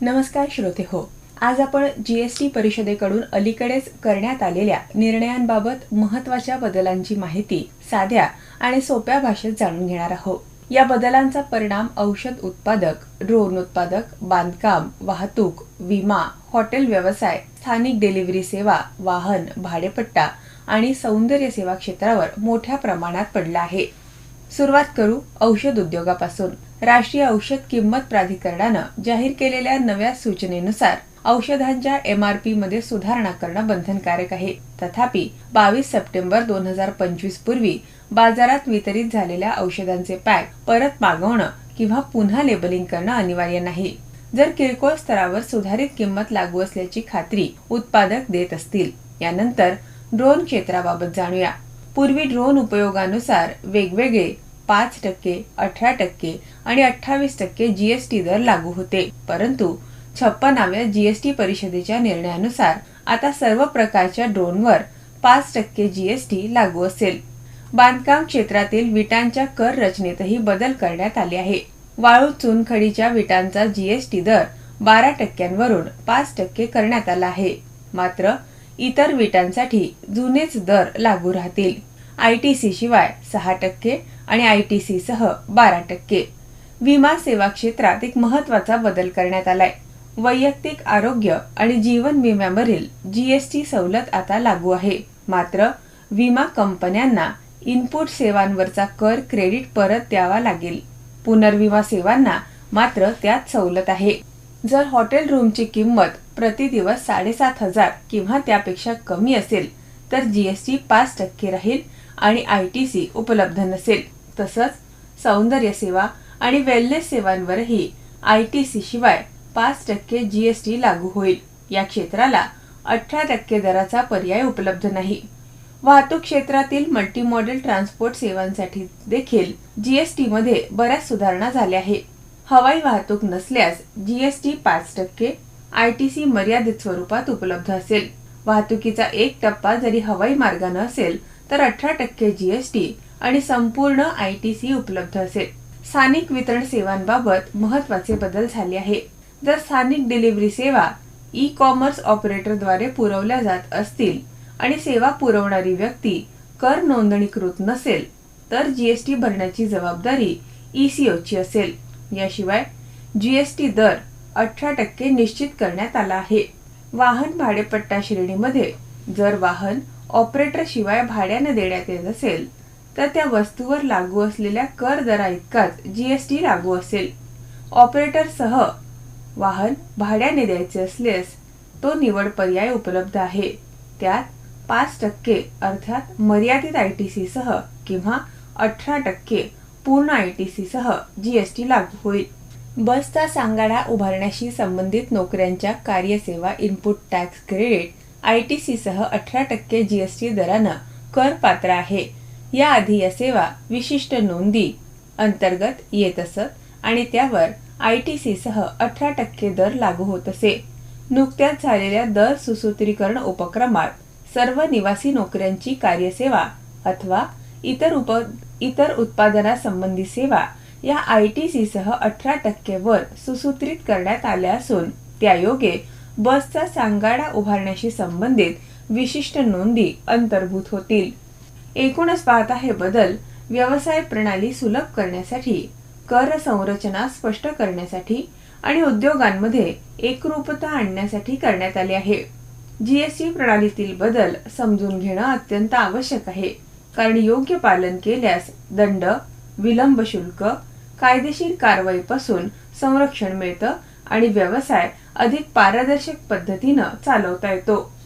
नमस्कार श्रोते हो आज आपण जीएसटी परिषदेकडून अलीकडेच करण्यात आलेल्या निर्णयांबाबत महत्त्वाच्या बदलांची माहिती साध्या आणि सोप्या भाषेत जाणून घेणार आहोत. या बदलांचा परिणाम औषध उत्पादक ड्रोन उत्पादक बांधकाम वाहतूक विमा हॉटेल व्यवसाय स्थानिक डिलिव्हरी सेवा वाहन भाडेपट्टा आणि सौंदर्य सेवा क्षेत्रावर मोठ्या प्रमाणात पडला आहे. सुरुवात करू औषध उद्योगापासून. राष्ट्रीय औषध किंमत प्राधिकरणानं जाहीर केलेल्या नव्या सूचनेनुसार औषधांच्या एम आर पी मध्ये सुधारणा करणं बंधनकारक आहे. तथापि बावीस सप्टेंबर दोन हजार पंचवीस पूर्वी बाजारात वितरित झालेल्या औषधांचे पॅक परत मागवणं किंवा पुन्हा लेबलिंग करणं अनिवार्य नाही. जर किरकोळ स्तरावर सुधारित किंमत लागू असल्याची खात्री उत्पादक देत असतील. यानंतर ड्रोन क्षेत्राबाबत जाणूया. पूर्वी ड्रोन उपयोगानुसार वेगवेगळे पाच टक्के अठरा टक्के आणि अठ्ठावीस टक्के जीएसटी दर लागू होते. परंतु छप्पनाव्या जीएसटी परिषदेच्या निर्णयानुसार आता सर्व प्रकारच्या ड्रोनवर पाच टक्के जीएसटी लागू असेल. बांधकाम क्षेत्रातील विटांच्या कर रचनेतही बदल करण्यात आले आहे. वाळू चुनखडीच्या विटांचा जीएसटी दर बारा टक्क्यांवरून पाच टक्के करण्यात आला आहे. मात्र इतर विटांसाठी जुनेच दर लागू राहतील. आय टी सी शिवाय सहा टक्के आणि आय टी सह बारा टक्के. विमा सेवा क्षेत्रात एक महत्त्वाचा बदल करण्यात आलाय. वैयक्तिक आरोग्य आणि जीवन विम्यावरील जीएसटी सवलत आता लागू आहे. मात्र विमा कंपन्यांना इनपुट सेवांवरचा कर क्रेडिट परत द्यावा लागेल. पुनर्विमा सेवांना मात्र त्यात सवलत आहे. जर हॉटेल रूमची किंमत प्रति दिवस साडेसात हजार किंवा त्यापेक्षा कमी असेल तर जीएसटी पाच टक्के राहील आणि आय टी सी उपलब्ध नसेल. तसंच सौंदर्य सेवा आणि वेलनेस सेवांवरही आय टी सी शिवाय पाच टक्के जीएसटी लागू होईल. या क्षेत्राला अठरा टक्के दराचा पर्याय उपलब्ध नाही. वाहतूक क्षेत्रातील मल्टीमॉडेल ट्रान्सपोर्ट सेवांसाठी देखील जीएसटी मध्ये बऱ्याच सुधारणा झाल्या आहे हवाई वाहतूक नसल्यास जीएसटी पाच टक्के आय टी सी मर्यादित स्वरूपात उपलब्ध असेल. वाहतुकीचा एक टप्पा जरी हवाई मार्गाने असेल तर अठरा टक्के जीएसटी आणि संपूर्ण आय टी सी उपलब्ध असेल. स्थानिक वितरण सेवांबाबत महत्त्वाचे बदल झाले आहे जर स्थानिक डिलिव्हरी सेवा ई कॉमर्स ऑपरेटरद्वारे पुरवल्या जात असतील आणि सेवा पुरवणारी व्यक्ती कर नोंदणीकृत नसेल तर जीएसटी भरण्याची जबाबदारी ईसीओची असेल. याशिवाय जीएसटी दर अठरा टक्के निश्चित करण्यात आला आहे. वाहन भाडेपट्टा श्रेणीमध्ये जर वाहन ऑपरेटरशिवाय भाड्याने देण्यात येत असेल तर त्या वस्तूवर लागू असलेल्या कर दरा इतकाच जीएसटी लागू असेल. ऑपरेटरसह वाहन भाड्याने द्यायचे असल्यास तो निवड पर्याय उपलब्ध आहे. त्यात पाच टक्के अर्थात मर्यादित आय टी सी सह किंवा अठरा टक्के पूर्ण आय टी सी सह टी लागू होईल. बसचा सांगाडा उभारण्याशी संबंधित नोकऱ्यांच्या कार्यसेवा input tax credit I T C सह अठरा टक्के जी एस टी दरानं कर पात्र आहे. याआधी या सेवा विशिष्ट नोंदी अंतर्गत येत असत आणि त्यावर आय टी सी सह अठरा टक्के दर लागू होत असे. नुकत्याच झालेल्या दर सुसूत्रीकरण उपक्रमात सर्व निवासी नोकऱ्यांची कार्यसेवा अथवा इतर उप इतर उत्पादनासंबंधी सेवा या आय टी सी सह अठरा टक्के वर सुसूत्रित करण्यात आल्या असून त्यायोगे बसचा सांगाडा उभारण्याशी संबंधित विशिष्ट नोंदी अंतर्भूत होतील. एकूणच पाहता हे बदल व्यवसाय प्रणाली सुलभ करण्यासाठी कर संरचना स्पष्ट करण्यासाठी आणि उद्योगांमध्ये एकरूपता आणण्यासाठी करण्यात आले आहे. जीएसटी प्रणालीतील बदल समजून घेणं अत्यंत आवश्यक आहे. कारण योग्य पालन केल्यास दंड विलंब शुल्क कायदेशीर कारवाईपासून संरक्षण मिळतं आणि व्यवसाय अधिक पारदर्शक पद्धतीनं चालवता येतो.